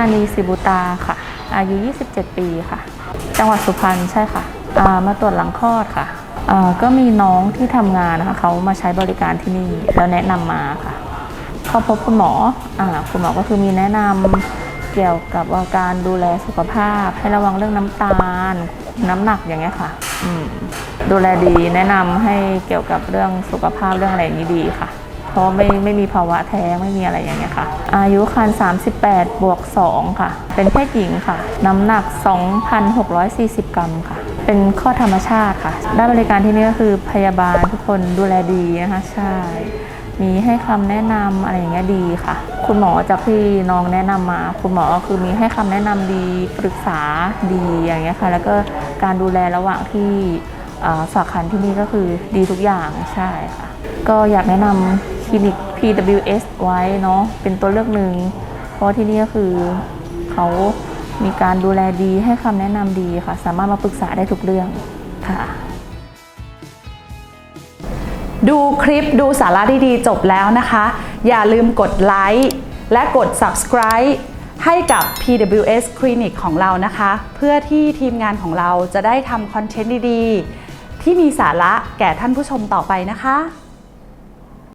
านีสิบุตาค่ะ อายุ 27 ปีค่ะ จังหวัดสุพรรณใช่ค่ะามาตรวจหลังคลอดค่ะก็มีน้องที่ทำงานนะคะเขามาใช้บริการที่นี่แล้วแนะนำมาค่ะเขาพบคุณหมออคุณหมอก็คือมีแนะนำเกี่ยวกับว่าการดูแลสุขภาพ ให้ระวังเรื่องน้ำตาล น้ำหนักอย่างเงี้ยค่ะดูแลดีแนะนำให้เกี่ยวกับเรื่องสุขภาพเรื่องอะไรอย่างนี้ดีค่ะ เพราะไม่ไม่มีภาวะแท้งไม่มีอะไรอย่างเงี้ยค่ะ อายุครรภ์38 บวก 2 ค่ะ เป็นเพศหญิงค่ะ น้ำหนัก 2,640 กรัมค่ะ เป็นข้อธรรมชาติค่ะด้านบริการที่นี่ก็คือพยาบาลทุกคนดูแลดีนะคะ ใช่มีให้คำแนะนำอะไรอย่างเงี้ยดีค่ะ คุณหมอจากที่น้องแนะนำมา คุณหมอก็คือมีให้คำแนะนำดีปรึกษาดีอย่างเงี้ยค่ะ แล้วก็การดูแลระหว่างที่ ฝากคันที่นี่ก็คือดีทุกอย่างใช่ค่ะ ก็อยากแนะนำคลินิก PWS ไว้เนาะเป็นตัวเลือกหนึ่ง เพราะที่นี่ก็คือเขามีการดูแลดีให้คำแนะนำดีค่ะ สามารถมาปรึกษาได้ทุกเรื่องค่ะดูคลิปดูสาระดีๆจบแล้วนะคะ อย่าลืมกดไลค์และกด subscribe ให้กับ PWS Clinic ของเรานะคะ เพื่อที่ทีมงานของเราจะได้ทำคอนเทนต์ดีๆ ที่มีสาระแก่ท่านผู้ชมต่อไปนะคะ